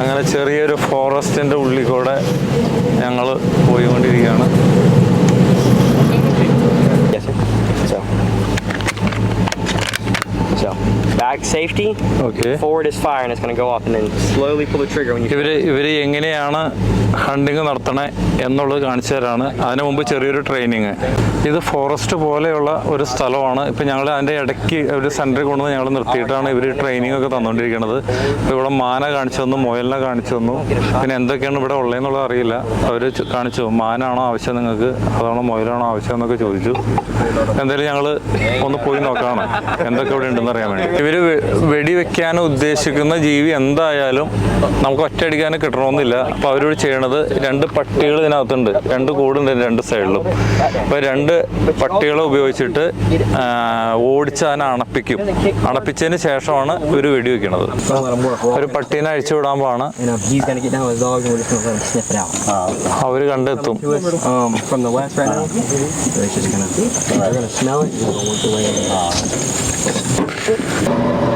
അങ്ങനെ ചെറിയൊരു ഫോറസ്റ്റിന്റെ ഉള്ളിൽ കൂടെ So, back safety. Okay. Forward is fire, and it's going to go off, and then slowly pull the trigger when you. എങ്ങനെയാണ് hunting നടത്തണേ എന്നുള്ളത് കാണിച്ചു തരാണ്. അതിനു മുമ്പ് ചെറിയൊരു ട്രെയിനിങ് ഇത് ഫോറസ്റ്റ് പോലെയുള്ള ഒരു സ്ഥലമാണ്. ഇപ്പം ഞങ്ങൾ അതിന്റെ ഇടയ്ക്ക് ഒരു സെന്ററിൽ കൊണ്ടുവന്ന് ഞങ്ങൾ നിർത്തിയിട്ടാണ് ഇവർ ട്രെയിനിങ് ഒക്കെ തന്നുകൊണ്ടിരിക്കുന്നത് ഇപ്പോൾ ഇവിടെ മാന കാണിച്ചു തന്നു മുയലിനെ കാണിച്ചു തന്നു. പിന്നെ എന്തൊക്കെയാണ് ഇവിടെ ഉള്ളതെന്നുള്ളത് അറിയില്ല. അവർ കാണിച്ചു. മാനാണോ ആവശ്യം നിങ്ങൾക്ക്? അതാണോ മുയലാണോ ആവശ്യം എന്നൊക്കെ ചോദിച്ചു. എന്തായാലും ഞങ്ങൾ ഒന്ന് പോയി നോക്കാണ്. എന്തൊക്കെ ഇവിടെ ഉണ്ടെന്ന് അറിയാൻ വേണ്ടി ഇവർ വെടിവെക്കാൻ ഉദ്ദേശിക്കുന്ന ജീവി എന്തായാലും നമുക്ക് ഒറ്റയടിക്കാൻ കിട്ടണമെന്നില്ല. അപ്പോൾ അവരോട് ചെയ്യണത് രണ്ട് പട്ടികൾ ഇതിനകത്തുണ്ട്. രണ്ട് കൂടുണ്ട് രണ്ട് സൈഡിലും. അപ്പോൾ രണ്ട് പട്ടികളെ ഉപയോഗിച്ചിട്ട് ഓടിച്ച് അതിനെ അണപ്പിക്കും. അണപ്പിച്ചതിന് ശേഷമാണ് ഇവർ വെടിവെക്കണത്. ഒരു പട്ടീനെ അഴിച്ചു വിടാമ്പാണ്. അവർ കണ്ടെത്തും. ます。